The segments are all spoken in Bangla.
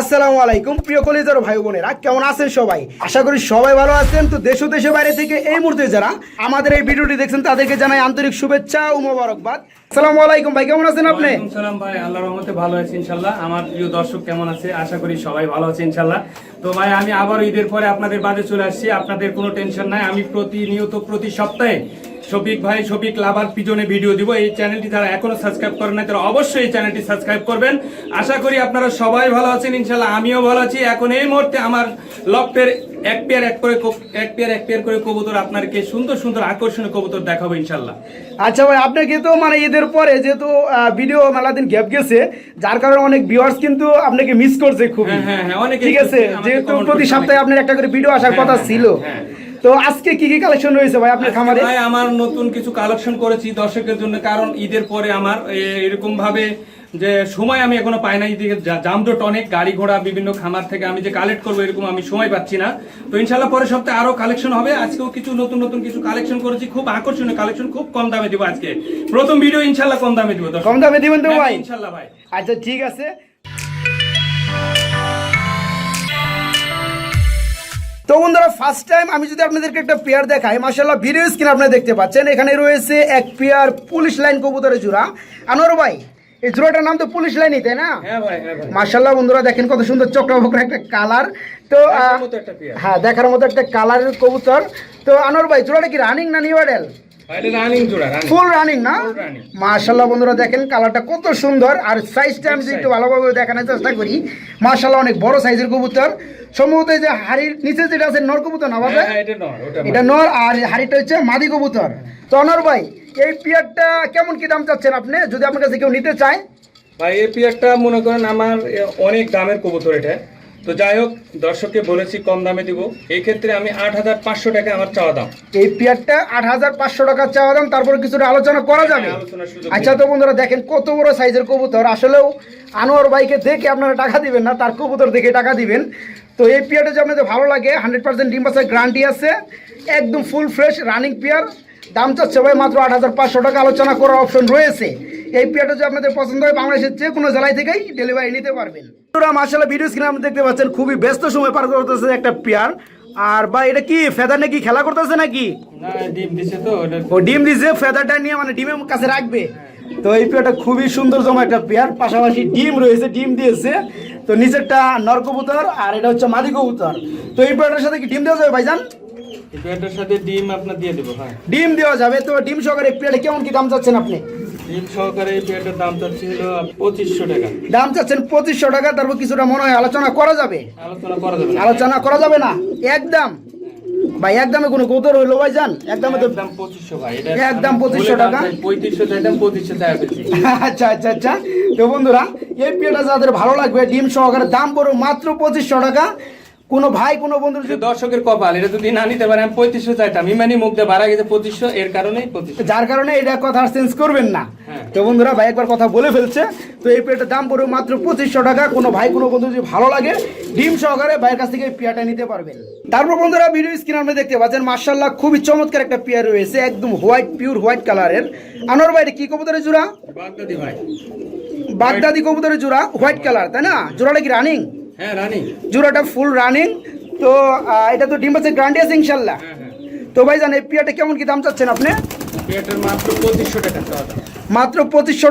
আসসালামু আলাইকুম, প্রিয় কলেজের ভাই বোনেরা, কেমন আছেন সবাই? আশা করি সবাই ভালো আছেন। তো দেশ ও দেশের বাইরে থেকে এই মুহূর্তে যারা আমাদের এই ভিডিওটি দেখছেন, তাদেরকে জানাই আন্তরিক শুভেচ্ছা ও মোবারকবাদ। ভাই আমি আবার ঈদের পরে আপনাদের চলে আসছি। আপনাদের কোনো টেনশন নাই। আমি প্রতিনিয়ত, প্রতি সপ্তাহে শফিক ভাই শফিক লাভার পিছনে ভিডিও দিব। এই চ্যানেলটি যারা এখনও সাবস্ক্রাইব করেন নাই তারা অবশ্যই এই চ্যানেলটি সাবস্ক্রাইব করবেন। আশা করি আপনারা সবাই ভালো আছেন ইনশাল্লাহ আমিও ভালো আছি। এখন এই মুহূর্তে আমার লফটের এক পেয়ার এক করে এক পেয়ার এক পেয়ার করে কবুতর আপনাদেরকে সুন্দর সুন্দর আকর্ষণীয় কবুতর দেখাবো ইনশাল্লাহ আচ্ছা ভাই আপনাকে তো মানে ঈদের পরে যেহেতু ভিডিও মেলা দিন গ্যাপ গেছে যার কারণে অনেক ভিউয়ার্স কিন্তু আপনাকে মিস করছে খুব হ্যাঁ, হ্যাঁ, অনেক ঠিক আছে? যেহেতু প্রতি সপ্তাহে আপনার একটা করে ভিডিও আসার হ্যাঁ, কথা হ্যাঁ, ছিল। হ্যাঁ। তো আজকে কি কি কালেকশন রয়েছে ভাই আপনার খামারে? ভাই আমার নতুন কিছু কালেকশন করেছি দর্শকের জন্য কারণ ঈদের পরে আমার এরকম ভাবে যে সময় আমি এখনও পাই না এদিকে জামজট অনেক গাড়ি ঘোড়া বিভিন্ন খামার থেকে আমি যে কালেক্ট করব এরকম আমি সময় পাচ্ছি না। তো ইনশাল্লাহ পরের সপ্তাহে আরও কালেকশন হবে। আজকেও কিছু নতুন নতুন কিছু কালেকশন করেছি খুব আকর্ষণীয় কালেকশন খুব কম দামে দিব আজকে। প্রথম ভিডিও ইনশাল্লাহ কম দামে দিব কম দামে দিবেন তো হ্যাঁ, ভাই? ইনশাল্লাহ ভাই। আচ্ছা ঠিক আছে। তো বন্ধুরা ফার্স্ট টাইম আমি যদি আপনাদেরকে একটা পেয়ার দেখাই মাসাল্লাহ ভিডিও স্ক্রিন আপনারা দেখতে পাচ্ছেন। এখানে রয়েছে এক পেয়ার পুলিশ লাইন কবুতরের জোড়া আনোর ভাই এই জোড়াটার নাম তো পুলিশ লাইনই তাই না? হ্যাঁ হ্যাঁ ভাই। মাশাল্লাহ বন্ধুরা দেখেন কত সুন্দর চকরা বকরা একটা কালার তো। হ্যাঁ দেখার মতো একটা কালারের কবুতর। তো আনোর ভাই জোড়াটা কি রানিং না নিউ মডেল ফুল রানিং না? বন্ধুরা দেখেন কালারটা কত সুন্দর। আর সাইজটা আমি একটু ভালোভাবে দেখানোর চেষ্টা করি। মাশাল্লাহ অনেক বড় সাইজের কবুতর। সম্ভবত এই যে হাড়ির নিচে যেটা আছে নর কবুতর না বাবা? হ্যাঁ, হ্যাঁ, এটা নর আর হাড়িটা হচ্ছে মাদি কবুতর। তো অনর ভাই এই পিয়ারটা কেমন কি দাম চাচ্ছেন আপনি? যদি আপনার কাছে কেউ নিতে চায়। ভাই এই পেয়ারটা মনে করেন আমার অনেক দামের কবুতর এটা। তো যাই হোক দর্শককে বলেছি কম দামে দিব। এই ক্ষেত্রে আমি আট হাজার পাঁচশো টাকা আমার চাওয়া দাম। এই পিয়ারটা আট হাজার পাঁচশো টাকা চাওয়া দাম তারপর কিছুটা আলোচনা করা যাবে। হ্যাঁ, আচ্ছা তো বন্ধুরা দেখেন কত বড় সাইজের কবুতর। আসলেও আনোয়ার ভাইকে দেখে আপনারা টাকা দিবেন না তার কবুতর দেখে টাকা দিবেন। তো এই পিয়ারটা যদি আপনাদের ভালো লাগে হান্ড্রেড পার্সেন্ট ডিম বাসার গ্যারান্টি আছে। একদম ফুল ফ্রেশ রানিং পিয়ার। দাম চাচ্ছে ভাই মাত্র আট হাজার পাঁচশো টাকা। আলোচনা করার অপশন রয়েছে। এই পিয়ারটা যদি আপনাদের পছন্দ হয় বাংলাদেশের যে কোনো জেলায় থেকেই ডেলিভারি নিতে পারবেন। মাসাল্লাহ ভিডিও স্ক্রিনে আপনি দেখতে পাচ্ছেন খুবই ব্যস্ত সময় পার করতেছে একটা পেয়ার। আর বা এটা কি ফেদার নাকি খেলা করতেছে নাকি? না ডিম দিছে তো ও ডিম দিছে ফেদারটা নিয়ে মানে ডিমের কাছে রাখবে। তো এই পেয়ারটা খুবই সুন্দর জমা একটা পেয়ার পাশাপাশি ডিম রয়েছে ডিম দিয়েছে। তো নিচেরটা নর কবুতর আর এটা হচ্ছে মাদি কবুতর। তো এই পেয়ারটার সাথে কি ডিম দেওয়া যাবে ভাইজান? এই পেয়ারটার সাথে ডিম আপনার দিয়ে দেবো হ্যাঁ। ডিম দেওয়া যাবে। তো ডিম সহকারে এই পেয়ারটা কেমন কি দাম চাচ্ছেন আপনি? ডিম সহকারে এই পেয়ারটার দাম চাচ্ছি হলো পঁচিশশো টাকা। দাম চাচ্ছেন পঁচিশশো টাকা তারপর কিছুটা মনে হয় আলোচনা করা যাবে। আলোচনা করা যাবে আলোচনা করা যাবে না। একদম ভাই একদমে কোনো কবুতর হইল ভাইজান একদমে তো একদম পঁচিশশো ভাই এটা একদম 2500 টাকা। পঁয়ত্রিশশো চাইতাম পঁচিশশো টাকা আচ্ছা আচ্ছা আচ্ছা। তো বন্ধুরা এই পেয়ারটা যাদের ভালো লাগবে ডিম সহকারে দাম পড়ো মাত্র পঁচিশশো টাকা। কোনো ভাই কোনো বন্ধু দর্শকের কপাল এটা যদি না নিতে পারে আমি পঁয়ত্রিশশো চাইতাম। ইমানি মুখ দিয়ে বাড়া গেছে পঁচিশশো এর কারণেই যার কারণে এটা কথা চেঞ্জ করবেন না। হ্যাঁ। তো বন্ধুরা ভাই একবার কথা বলে ফেলছে। তো এই পেয়ারটার দাম পড়বে মাত্র পঁচিশশো টাকা। কোনো ভাই কোনো বন্ধু যদি ভালো লাগে ডিম সহকারে ভাইয়ের কাছ থেকে এই পেয়ারটা নিতে পারবেন। তারপর বন্ধুরা ভিডিও স্ক্রিন আপনি দেখতে পাচ্ছেন মার্শাল্লাহ খুবই চমৎকার একটা পেয়ার রয়েছে একদম হোয়াইট পিওর হোয়াইট কালারের আনোর ভাই কি কবুতরের জোড়া? বাগদাদি ভাই। বাগদাদি কবুতরের জোড়া হোয়াইট কালার তাই না? জোড়াটা কি রানিং হ্যাঁ রানি জোড়াটা ফুল রানিং তো এটা তো ডিম আছে গ্রান্ডি আছে ইনশাল্লাহ। হ্যাঁ হ্যাঁ। তো ভাই জান এই পিয়াটা কেমন কি দাম চাচ্ছেন আপনি? মাত্র পঁচিশশো মাত্র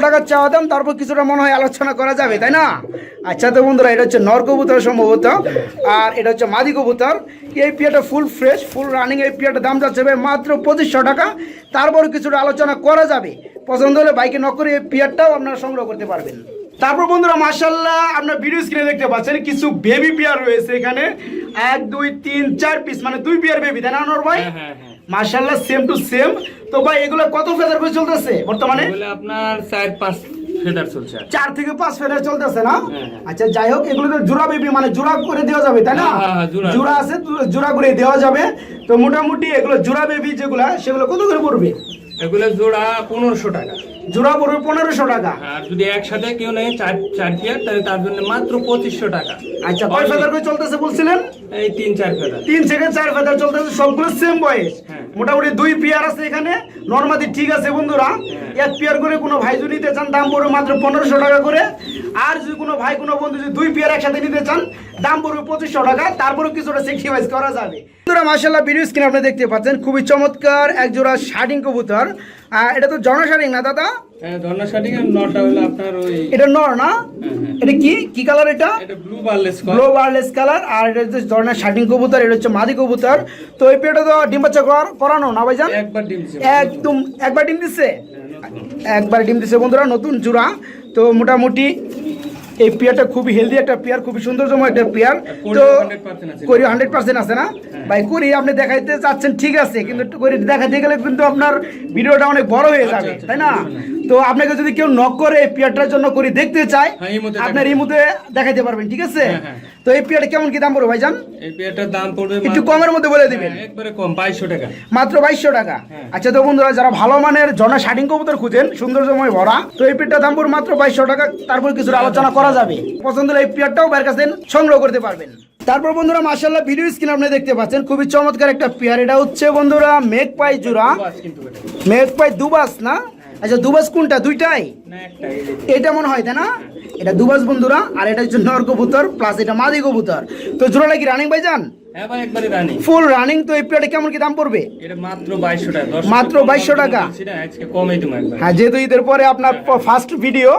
টাকার চাওয়া দাম তারপর কিছুটা মনে হয় আলোচনা করা যাবে তাই না? আচ্ছা তো বন্ধুরা এটা হচ্ছে নর কবুতর সম্ভবত আর এটা হচ্ছে মাদি কবুতর। এই পিয়াটা ফুল ফ্রেশ ফুল রানিং এই পিয়াটার দাম যাচ্ছে ভাই মাত্র পঁচিশশো টাকা। তারপর কিছুটা আলোচনা করা যাবে। পছন্দ হলে বাইকে নক করে এই পিয়ারটাও আপনারা সংগ্রহ করতে পারবেন। তারপর বন্ধুরা মার্শাল্লাহ আপনার ভিডিও স্ক্রিনে দেখতে পাচ্ছেন কিছু বেবি পিয়ার রয়েছে এখানে। এক দুই তিন চার পিস মানে দুই পিয়ার বেবি তাই না নর ভাই? মার্শাল্লাহ সেম টু সেম তো ভাই এগুলো কত ফেদার করে চলতেছে বর্তমানে? আপনার চার পাঁচ ফেদার চলছে। চার থেকে পাঁচ ফেদার চলতেছে না? হ্যাঁ, হ্যাঁ। আচ্ছা যাই হোক এগুলো তো জোড়া বেবি মানে জোড়া করে দেওয়া যাবে তাই না? হ্যাঁ। জোড়া। আছে জোড়া করে দেওয়া যাবে। তো মোটামুটি এগুলো জোড়া বেবি যেগুলা সেগুলো কত করে পড়বে? এগুলো জোড়া পনেরোশো টাকা। জোড়া পড়বে পনেরোশো টাকা। আর যদি একসাথে কেউ নেই চার চার পেয়ার তাহলে তার জন্য মাত্র পঁচিশশো টাকা। আচ্ছা কয় ফেদার করে চলতেছে বলছিলেন? এই তিন চার ফেদার। তিন থেকে চার ফেদার চলতেছে সবগুলো সেম বয়স। হ্যাঁ। মোটামুটি দুই পেয়ার আছে এখানে। নর্মাদি ঠিক আছে বন্ধুরা। এক পেয়ার করে কোনো ভাই যদি নিতে চান দাম পড়বে মাত্র পনেরোশো টাকা করে। আর যদি কোনো ভাই কোনো বন্ধু যদি দুই পেয়ার একসাথে নিতে চান দাম পড়বে পঁচিশশো টাকা। তারপরে কিছুটা সেক্রিফাইস করা যাবে। বন্ধুরা মার্শাল্লাহ ভিডিও স্ক্রিন আপনি দেখতে পাচ্ছেন। খুবই চমৎকার এক জোড়া শার্টিং কবুতর। এটা তো জন শার্টিং না দাদা? হ্যাঁ আর নটা হলো আপনার ওই এটা নর না? এটা কি? কি কালার এটা? এটা blue wireless blue wireless colour আর এটা হচ্ছে কবুতর এটা হচ্ছে মাদি কবুতর। তো এই পেটা তো ডিম বাচ্চা করানো না ভাইজান? একবার ডিম দিছে। একদম একবার ডিম দিচ্ছে একবার ডিম দিচ্ছে বন্ধুরা নতুন জুড়া তো মোটামুটি এই পেয়ারটা খুবই হেলদি একটা পেয়ার খুবই সুন্দরতম একটা পেয়ার। তো করি 100% আছে। হান্ড্রেড পার্সেন্ট আছে না? ভাই কোরি আপনি দেখাইতে চাচ্ছেন ঠিক আছে কিন্তু করি দেখাতে গেলে কিন্তু আপনার ভিডিওটা অনেক বড় হয়ে আচ্ছা, যাবে আচ্ছা, তাই না? তো আপনাকে যদি কেউ নক করে এই পেয়ারটার জন্য করি দেখতে চায় হ্যাঁ, আপনার এই মুহূর্তে দেখাইতে পারবেন ঠিক আছে? হ্যাঁ, হ্যাঁ। তো এই পেয়ারটা কেমন কি দাম পড়বে ভাইজান? এই পেয়ারটার দাম পড়বে একটু কমের মধ্যে বলে দিবেন। একবারে কম বাইশশো টাকা। মাত্র বাইশশো টাকা। আচ্ছা তো বন্ধুরা যারা ভালো মানের জনা শার্টিং কবুতর খুঁজেন সুন্দর সময় ভরা তো এই পেয়ারটার দাম পড়বে মাত্র বাইশশো টাকা। তারপর কিছু আলোচনা করা যাবে। পছন্দ হলে এই পেয়ারটাও বাইরের কাছে সংগ্রহ করতে পারবেন। তারপর বন্ধুরা মার্শাল্লাহ ভিডিও স্ক্রিন আপনি দেখতে পাচ্ছেন খুবই চমৎকার একটা পেয়ার। এটা হচ্ছে বন্ধুরা মেঘ পাই জোড়া মেঘ পাই দুবাস না? আচ্ছা দুবাস কোনটা? দুইটাই। এটা মনে হয় তাই না? এটা দুবাস বন্ধুরা আর এটা হচ্ছে নর কবুতর প্লাস এটা মাদি কবুতর তো জোড়াটা কি রানিং ভাই যান হ্যাঁ ভাই রানি ফুল রানিং তো এই কেমন কি দাম পড়বে? মাত্র বাইশশো টাকা দশ মাত্র টাকা। কম 2200 দাম টাকা? বলছি না, আজকে কমই তুমি একবার। হ্যাঁ যেহেতু ঈদের পরে আপনার ফার্স্ট ভিডিও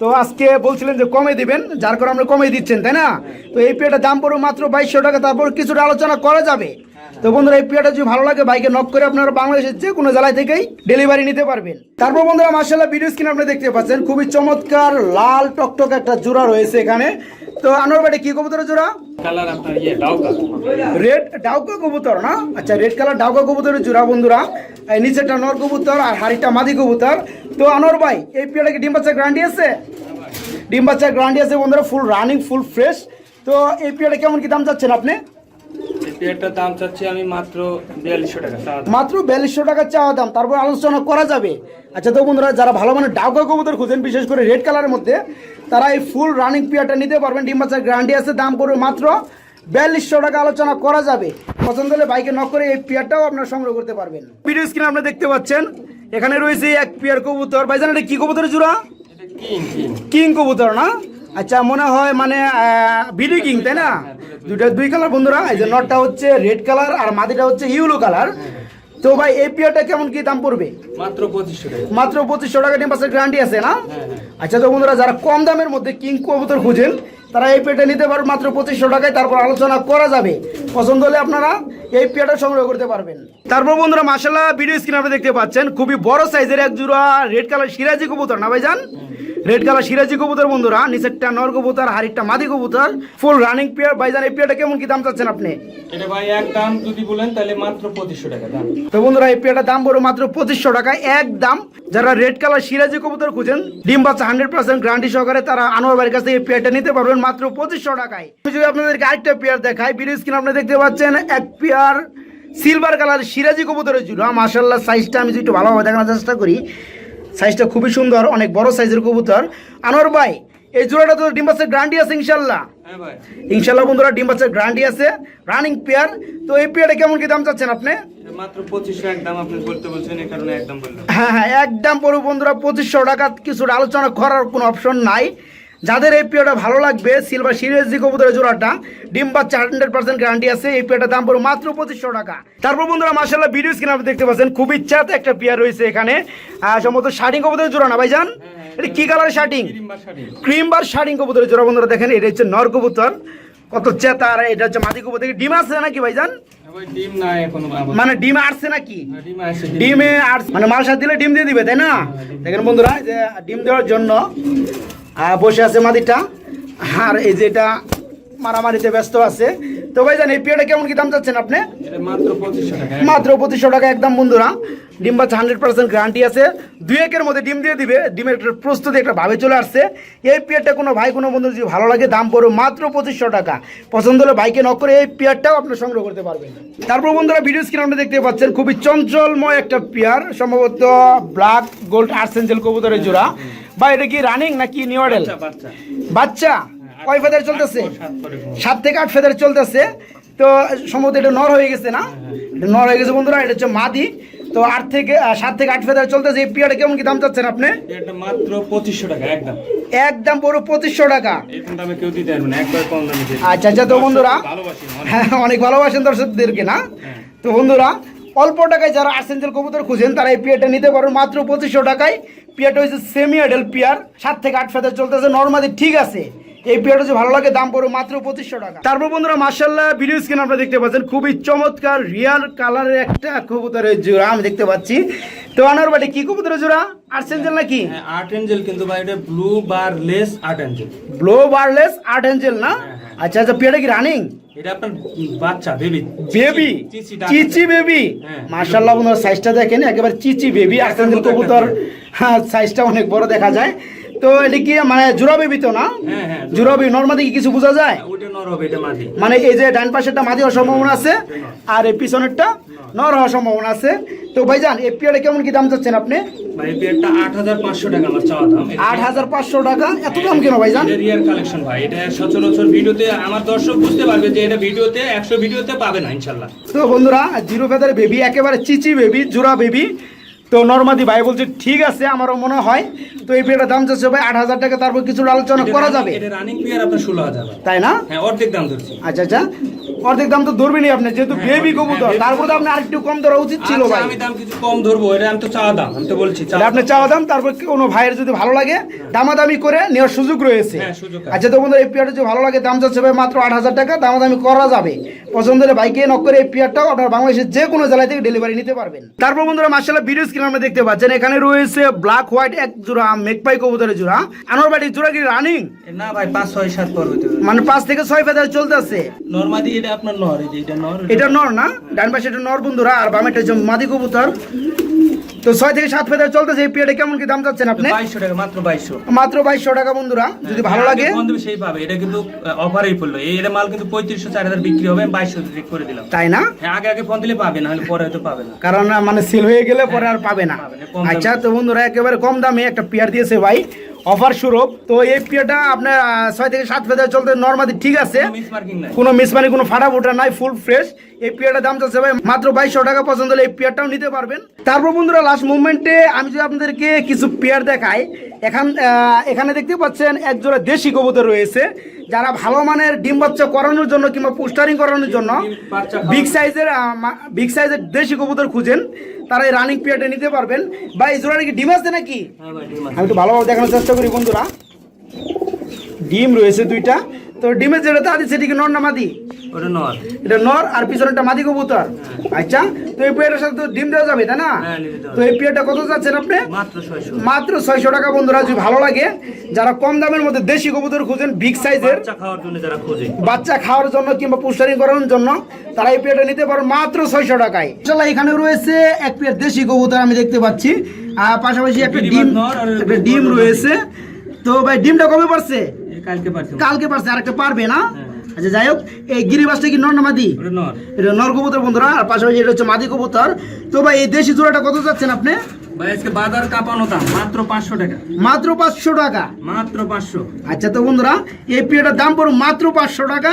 তো আজকে বলছিলেন যে কমে দিবেন যার কারণে আমরা কমে দিচ্ছেন তাই না? তো এই দাম পড়বে মাত্র বাইশশো টাকা তারপর কিছুটা আলোচনা করা যাবে। তো বন্ধুরা এই পেয়ারটা যদি ভালো লাগে বাইকে নক করে আপনারা বাংলাদেশের যে কোনো জেলায় থেকেই ডেলিভারি নিতে পারবেন। তারপর বন্ধুরা মার্শাল্লাহ ভিডিও স্ক্রিন আপনি দেখতে পাচ্ছেন খুবই চমৎকার লাল টকটক একটা জোড়া রয়েছে এখানে। তো আনোয়ার বাড়ি কি কবুতরের জোড়া? কালার আপনার ইয়ে ডাউকা রেড ডাউকা কবুতর না? আচ্ছা রেড কালার ডাউকা কবুতরের জোড়া বন্ধুরা। এই নিচেরটা নর কবুতর আর হাড়িটা মাদি কবুতর। তো আনোয়ার ভাই এই কি ডিম গ্যারান্টি আছে? ডিম গ্যারান্টি আছে বন্ধুরা ফুল রানিং ফুল ফ্রেশ তো এই কেমন কি দাম চাচ্ছেন আপনি? পেয়ারটার দাম চাচ্ছি আমি মাত্র বিয়াল্লিশশো টাকা। মাত্র বিয়াল্লিশশো টাকা চাওয়া দাম তারপর আলোচনা করা যাবে। আচ্ছা তো বন্ধুরা যারা ভালো মানে ডাউকা কবুতর খুঁজেন বিশেষ করে রেড কালারের মধ্যে তারা এই ফুল রানিং পেয়ারটা নিতে পারবেন। ডিম বাচ্চার গ্যারান্টি আছে দাম পড়বে মাত্র বিয়াল্লিশশো টাকা। আলোচনা করা যাবে। পছন্দ হলে বাইকে নক করে এই পেয়ারটাও আপনারা সংগ্রহ করতে পারবেন। ভিডিও স্ক্রিনে আপনি দেখতে পাচ্ছেন এখানে রয়েছে এক পেয়ার কবুতর। ভাইজান এটা কি কবুতরের জোড়া? কিং কবুতর না? আচ্ছা মনে হয় মানে ভিডিও কিং তাই না? দুইটা দুই কালার বন্ধুরা এই যে নটটা হচ্ছে রেড কালার আর মাদিটা হচ্ছে ইউলো কালার তো ভাই এই পেয়ারটা কেমন কি দাম পড়বে? মাত্র পঁচিশশো টাকা। মাত্র পঁচিশশো টাকা ডিম পাসের গ্যারান্টি আছে না? হ্যাঁ, হ্যাঁ। আচ্ছা তো বন্ধুরা যারা কম দামের মধ্যে কিং কবুতর খুঁজেন তারা এই পেয়ারটা নিতে পারবেন মাত্র পঁচিশশো টাকায়। তারপর আলোচনা করা যাবে। পছন্দ হলে আপনারা এই পেয়ারটা সংগ্রহ করতে পারবেন। তারপর বন্ধুরা মাসাল্লাহ ভিডিও স্ক্রিন আপনি দেখতে পাচ্ছেন খুবই বড় সাইজের এক জোড়া রেড কালার সিরাজি কবুতর না ভাইজান? রেড কালার সিরাজি কবুতর বন্ধুরা নিচেরটা নর কবুতর হারিকটা মাদি কবুতর। ফুল রানিং পেয়ার ভাইজান এই পেয়ারটা কেমন কি দাম চাচ্ছেন আপনি? এটা ভাই এক দাম যদি বলেন তাহলে মাত্র পঁচিশশো টাকা দাম। তো বন্ধুরা এই পেয়ারটার দাম পড়বে মাত্র পঁচিশশো টাকা এক দাম। যারা রেড কালার সিরাজি কবুতর খুঁজেন ডিম বাচ্চা হান্ড্রেড পার্সেন্ট গ্যারান্টি সহকারে তারা আনোয়ার বাড়ির কাছে এই পেয়ারটা নিতে পারবেন মাত্র পঁচিশশো টাকায়। আমি যদি আপনাদেরকে আরেকটা পেয়ার দেখাই ভিডিও স্ক্রিন আপনি দেখতে পাচ্ছেন এক পেয়ার সিলভার কালার সিরাজি কবুতরের জুড়া মাসাল্লাহ সাইজটা আমি যদি একটু ভালোভাবে দেখানোর চেষ্টা করি সাইজটা খুবই সুন্দর অনেক বড় সাইজের কবুতর। আনোয়ার ভাই এই জোড়াটা তো ডিম বাচ্চার আছে ইনশাল্লাহ। হ্যাঁ ইনশাল্লাহ বন্ধুরা ডিম বাচ্চার আছে। রানিং পেয়ার তো এই পেয়ারে কেমন কি দাম চাচ্ছেন আপনি? হ্যাঁ হ্যাঁ একদম পড়বে বন্ধুরা পঁচিশশো টাকা কিছুটা আলোচনা করার কোনো অপশন নাই। যাদের এই পেয়ারটা ভালো লাগবে সিলভার সিরিয়াস জি কবুতরের জোড়াটা ডিম বাচ্চা হান্ড্রেড পার্সেন্ট গ্যারান্টি আছে এই পেয়ারটার দাম পড়বে মাত্র পঁচিশশো টাকা। তারপর বন্ধুরা মার্শাল্লাহ ভিডিও স্ক্রিন আপনি দেখতে পাচ্ছেন খুবই চাত একটা পেয়ার রয়েছে এখানে। সম্ভবত শার্টিং কবুতরের জোড়া না ভাইজান? এটা কি কালারের শার্টিং ক্রিম বা বার শার্টিং কবুতরের জোড়া বন্ধুরা দেখেন এটা হচ্ছে নর কবুতর। কত চেতা আর এটা হচ্ছে মাদি কবুতর। ডিম আসছে নাকি ভাইজান? হ্যাঁ। মানে ডিম আসছে নাকি? হ্যাঁ, ডিম আছে মানে মাল সাথে দিলে ডিম দিয়ে দিবে তাই না? দেখেন বন্ধুরা যে ডিম দেওয়ার জন্য বসে আছে মাদিটা। আর এই যে এটা মারামারিতে ব্যস্ত আছে। তো ভাই জান এই পেয়ারটা কেমন কি দাম চাচ্ছেন আপনি? মাত্র পঁচিশশো টাকা একদম বন্ধুরা। ডিম বাচ্চা হান্ড্রেড পার্সেন্ট গ্যারান্টি আছে। দুই একের মধ্যে ডিম দিয়ে দিবে। ডিমের একটা প্রস্তুতি একটা ভাবে চলে আসছে। এই পেয়ারটা কোনো ভাই কোনো বন্ধু যদি ভালো লাগে দাম পড়বে মাত্র পঁচিশশো টাকা। পছন্দ হলে ভাইকে নক করে এই পেয়ারটাও আপনি সংগ্রহ করতে পারবেন। তারপর বন্ধুরা ভিডিও স্ক্রিন আপনি দেখতে পাচ্ছেন খুবই চঞ্চলময় একটা পেয়ার। সম্ভবত ব্ল্যাক গোল্ড আর্সেঞ্জেল কবুতরের জোড়া। বা এটা কি রানিং নাকি নিউ মডেল বাচ্চা বাচ্চা। কয় ফেদার চলতেছে? সাত থেকে আট ফেদার চলতেছে। তো সম্ভবত এটা নর হয়ে গেছে না? নর হয়ে গেছে বন্ধুরা এটা হচ্ছে মাদি। তো আট থেকে সাত থেকে আট ফেদার চলতেছে। এই পিয়াটা কেমন কি দাম চাচ্ছেন আপনি? এটা মাত্র পঁচিশশো টাকা একদম। একদম পুরো পঁচিশশো টাকা। দামে কেউ দিতে পারবে না একবার কম দামে আচ্ছা আচ্ছা তো বন্ধুরা। হ্যাঁ অনেক ভালোবাসেন দর্শকদেরকে না? হ্যাঁ। তো বন্ধুরা অল্প টাকায় যারা আর্সেঞ্জেল কবুতর খুঁজেন তারা এই পিয়াটা নিতে পারেন মাত্র পঁচিশশো টাকায়। পিয়াটা হচ্ছে সেমি আডেল পিয়ার সাত থেকে আট ফেদার চলতেছে নর্মালি ঠিক আছে। এই পিয়াটা যদি ভালো লাগে দাম পড়বে মাত্র পঁচিশশো টাকা। তারপর বন্ধুরা মার্শাল্লাহ ভিডিও স্ক্রিন আপনারা দেখতে পাচ্ছেন খুবই চমৎকার রিয়াল কালারের একটা কবুতরের জোড়া আমি দেখতে পাচ্ছি। তো আনার বাড়ি কি কবুতরের জোড়া? নাকি? হ্যাঁ আর্ট এঞ্জেল কিন্তু ভাই এটা blue art angel blue wireless art angel না? আচ্ছা আচ্ছা পিয়াটা কি রানিং এটা আপনার বাচ্চা বেবি বেবি চিচি বেবি হ্যাঁ। মার্শাল্লাহ বন্ধুরা সাইজটা দেখেন একেবারে চিচি বেবি মতো একটা কবুতর হ্যাঁ সাইজটা অনেক বড় দেখা যায়। তো এটা কি মানে জোড়া বেবি তো না? হ্যাঁ হ্যাঁ জোড়া বেবি নর্মালি কি কিছু বোঝা যায়? মাদি। মানে এই যে ডান পাশেরটা মাঝে হওয়ার সম্ভাবনা আছে আর এই পিছনেরটা নর হওয়ার সম্ভাবনা আছে। তো ভাইজান এই পিয়ারে কেমন কি দাম চাচ্ছেন আপনি? আট হাজার পাঁচশো টাকা এত দাম কেন ভাইজান? রিয়ার কালেকশন ভাই এটা সচরাচর ভিডিওতে আমার দর্শক বুঝতে পারবে যে এটা ভিডিওতে একশো ভিডিওতে পাবে না ইনশাল্লাহ। তো বন্ধুরা জিরো ফেদার বেবি একেবারে চিচি বেবি জোড়া বেবি তো নর্মাদি ভাই বলছে ঠিক আছে আমারও মনে হয়। তো এই পেয়ারের দাম চাচ্ছে ভাই আট হাজার টাকা তারপর কিছু আলোচনা করা যাবে। তাই না? হ্যাঁ অর্ধেক দাম আচ্ছা আচ্ছা। অর্ধেক দাম তো ধরবেনি আপনি যেহেতু হ্যাঁ, বেবি হ্যাঁ, কবুতর তারপর তো আপনি আরেকটু কম ধরা উচিত ছিল আচ্ছা, ভাই। আমি দাম কিছু কম ধরবো এটা আমি তো চাওয়া দাম আমি তো বলছি আপনি চাওয়া দাম তারপর কোনো ভাইয়ের যদি ভালো লাগে দামাদামি করে নেওয়ার সুযোগ রয়েছে। হ্যাঁ, সুযোগ আছে। আচ্ছা তো বন্ধুরা এই পিয়ারটা যদি ভালো লাগে দাম চাচ্ছে ভাই মাত্র আট হাজার টাকা দামাদামি করা যাবে। পছন্দ হলে বাইকে নক করে এই পিয়ারটাও আপনার বাংলাদেশের যে কোনো জেলা থেকে ডেলিভারি নিতে পারবেন। তারপর বন্ধুরা মার্শাল্লাহ ভিডিও স্ক্রিন আমরা দেখতে পাচ্ছেন এখানে রয়েছে ব্ল্যাক হোয়াইট এক জোড়া মেকপাই কবুতরের জোড়া। আনোয়ার বাড়ির জোড়া কি রানিং না ভাই পাঁচ ছয় সাত পর হইতে মানে পাঁচ থেকে ছয় ফেদার চলতেছে। নর্মাদি এটা আপনার নর এই যে এটা নর এটা নর না? ডান পাশে এটা নর বন্ধুরা আর বামেটা হচ্ছে মাদি কবুতর। তো ছয় থেকে সাত ফেদার চলতেছে এই কেমন কি দাম চাচ্ছেন আপনি? বাইশশো টাকা মাত্র বাইশশো। মাত্র বাইশশো টাকা বন্ধুরা যদি ভালো লাগে। ফোন দেবে সেই পাবে এটা কিন্তু অফারেই পড়ল। এই এটা মাল কিন্তু পঁয়ত্রিশশো চার হাজার বিক্রি হবে বাইশশো করে দিলাম। তাই না? হ্যাঁ আগে আগে ফোন দিলে পাবে না হলে পরে হয়তো পাবে না। কারণ মানে সেল হয়ে গেলে পরে আর পাবে না। আচ্ছা তো বন্ধুরা একেবারে কম দামে একটা পেয়ার দিয়েছে ভাই। অফার স্বরূপ তো এই পেয়ারটা আপনার ছয় থেকে সাত ফেদার চলতে নর্মালি ঠিক আছে। কোনো মিস মানে কোনো ফাটা ফুটা নাই ফুল ফ্রেশ এই পেয়ারটার দাম চাচ্ছে ভাই মাত্র বাইশশো টাকা পছন্দ হলে এই পেয়ারটাও নিতে পারবেন। তারপর বন্ধুরা লাস্ট মুভমেন্টে আমি যদি আপনাদেরকে কিছু পেয়ার দেখাই এখান এখানে দেখতে পাচ্ছেন একজোড়া দেশি কবুতর রয়েছে। যারা ভালো মানের ডিম বাচ্চা করানোর জন্য কিংবা পোস্টারিং করানোর জন্য বিগ সাইজের বিগ সাইজের দেশি কবুতর খুঁজেন। তারা এই রানিং পিরিয়ডে নিতে পারবেন। বা এই জোড়া কি ডিম আছে নাকি? হ্যাঁ। আমি একটু ভালোভাবে দেখানোর চেষ্টা করি বন্ধুরা। ডিম রয়েছে দুইটা। তো ডিমের যেটা তা এটি কি নর না মাদি? ওটা নর। এটা নর আর পিছনেরটা মাদি কবুতর। আচ্ছা তো এই সাথে তো ডিম দেওয়া যাবে তাই না? হ্যাঁ, তো এই পেয়ারটা কত যাচ্ছেন আপনি? মাত্র ছয়শো। মাত্র ছয়শো টাকা বন্ধুরা যদি ভালো লাগে যারা কম দামের মধ্যে দেশি কবুতর খুঁজেন বিগ সাইজের বাচ্চা খাওয়ার জন্য যারা খোঁজে। বাচ্চা খাওয়ার জন্য কিংবা পুস্টারিং করানোর জন্য তারা এই পেয়ারটা নিতে পারেন মাত্র ছয়শো টাকায়। এখানে রয়েছে এক পেয়ার দেশি কবুতর আমি দেখতে পাচ্ছি। আর পাশাপাশি একটা ডিম একটা ডিম রয়েছে। তো ভাই ডিমটা কবে পারছে? কালকে পারছে। কালকে পারছে আর একটা পারবে না? হ্যাঁ। আচ্ছা যাই হোক এই গিরিবাসটা কি নর না মাদি? এটা নর। কবুতর বন্ধুরা আর পাশাপাশি এটা হচ্ছে মাদি কবুতর। তো ভাই এই দেশি জোড়াটা কত যাচ্ছেন আপনি? ভাই বাজার কাঁপানো দাম মাত্র পাঁচশো টাকা। মাত্র পাঁচশো টাকা? মাত্র পাঁচশো। আচ্ছা তো বন্ধুরা এই দাম পড়ো মাত্র পাঁচশো টাকা।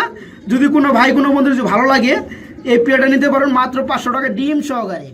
যদি কোনো ভাই কোনো বন্ধু যদি ভালো লাগে এই পেয়ারটা নিতে পারেন মাত্র পাঁচশো টাকা ডিম সহকারে।